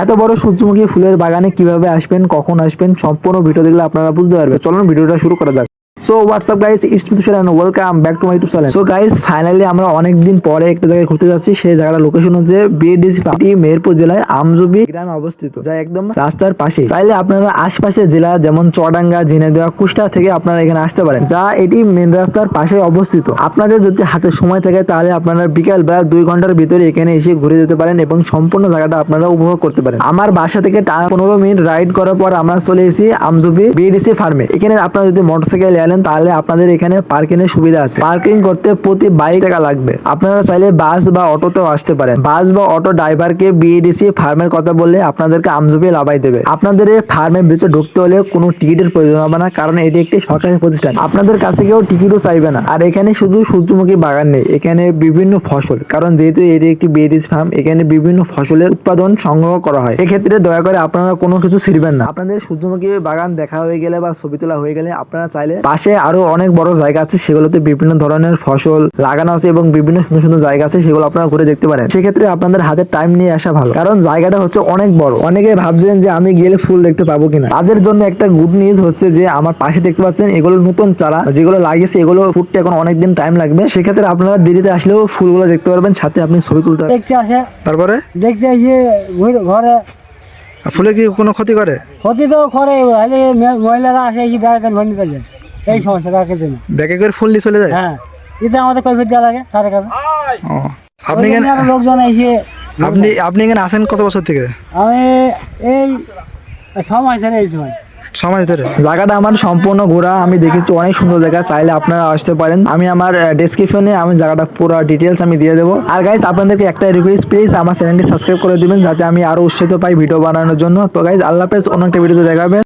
এত বড় সূর্যমুখী ফুলের বাগানে কীভাবে আসবেন, কখন আসবেন, সম্পূর্ণ ভিডিও দেখলে আপনারা বুঝতে পারবেন। চলুন ভিডিওটা শুরু করা যাক। So what's up guys it's and welcome back to my YouTube channel so guys finally আমরা অনেক দিন পরে একটা জায়গায় ঘুরতে যাচ্ছি। সেই জায়গাটার লোকেশন হচ্ছে বিএডিসি পার্টি মেহেরপুর জেলায় আমজুবি গ্রামে অবস্থিত। যা একদম রাস্তার পাশে চাইলে আপনারা আশপাশের জেলা যেমন চুয়াডাঙ্গা, ঝিনাইদহ, কুষ্টা থেকে আপনারা এখানে আসতে পারেন। যা এটি মেন রাস্তার পাশে অবস্থিত। আপনাদের যদি হাতে সময় থাকে, তাহলে আপনারা বিকাল বেলা দুই ঘণ্টার ভিতরে এখানে এসে ঘুরে যেতে পারেন এবং সম্পূর্ণ জায়গাটা আপনারা উপভোগ করতে পারেন। আমার বাসা থেকে টানা পনেরো মিনিট রাইড করার পর আমরা চলে এসেছি আমজুবি বিএডিসি ফার্মে এখানে আপনারা যদি মোটরসাইকেল এলেন তাহলে আপনাদের এখানে পার্কিং এর সুবিধা আছে। পার্কিং করতে প্রতি বাইক টাকা লাগবে। আপনারা চাইলে বাস বা অটোতেও আসতে পারেন। বাস বা অটো ড্রাইভারকে বিএডিসি ফার্মের কথা বললে আপনাদেরকে আমজুবি লাভাই দেবে। আপনাদের এই ফার্মের ভিতরে ঢুকতে হলে কোনো টিকিটের প্রয়োজন হবে না, কারণ এটি একটি সরকারি প্রতিষ্ঠান। আপনাদের কাছে কেউ টিকিটও চাইবে না। আর এখানে শুধু সূর্যমুখী বাগান নেই, এখানে বিভিন্ন ফসল। কারণ যেহেতু এটি একটি বিএডিসি ফার্ম এখানে বিভিন্ন ফসলের উৎপাদন সংগ্রহ করা হয়। এক্ষেত্রে দয়া করে আপনারা কোনো কিছু ছিড়বেন না। আপনাদের সূর্যমুখী বাগান দেখা হয়ে গেলে বা ছবি তোলা হয়ে গেলে আপনারা চাইলে পাশে আরও অনেক বড় জায়গা আছে সেগুলোতে বিভিন্ন ধরনের ফসল লাগানো আছে এবং বিভিন্ন সুন্দর সুন্দর জায়গা আছে সেগুলো আপনারা ঘুরে দেখতে পারেন। সেক্ষেত্রে আপনাদের হাতে টাইম নিয়ে আসা ভালো। কারণ জায়গাটা হচ্ছে অনেক বড়। অনেকে ভাবছেন যে আমি গেলে ফুল দেখতে পাবো কিনা। তাদের জন্য একটা গুড নিউজ হচ্ছে যে আমার পাশে দেখতে পাচ্ছেন এগুলো নতুন চারা যেগুলো লাগিয়েছে এগুলো ফুটতে এখন অনেকদিন টাইম লাগবে। সেক্ষেত্রে আপনারা দেরিতে আসলেও ফুলগুলো দেখতে পারবেন সাথে আপনি ছবি তুলতে দেখতে আসে। তারপরে? দেখতে ঘরে ফুলে কি কোনো ক্ষতি করে? ক্ষতি তো করে মহিলারা আসে ব্যাগ ভর্তি করে। এই সমস্যা ব্যাগের জন্য ব্যাগে করে ফুল নিয়ে চলে যায়? হ্যাঁ। এতে আমাদের কৈফিয়ত দেওয়া লাগে তার কাছে? ও আপনি এখানে লোকজন এসে আপনি আপনি এখানে আসেন কত বছর থেকে? আমি এই মাস ধরে এই সময়। সমাজ ধরে? জায়গাটা আমার সম্পূর্ণ ঘোরা আমি দেখেছি অনেক সুন্দর জায়গা চাইলে আপনারা আসতে পারেন। আমি আমার ডেসক্রিপশনে আমি জায়গাটা পুরো ডিটেলস আমি দিয়ে দেবো। আর গাইজ আপনাদেরকে একটা রিকোয়েস্ট প্লিজ আমার চ্যানেলটি সাবস্ক্রাইব করে দিবেন যাতে আমি আরও উৎসাহিত পাই ভিডিও বানানোর জন্য। তো গাইজ আল্লাহ হাফেজ অন্য একটা ভিডিওতে দেখাবে।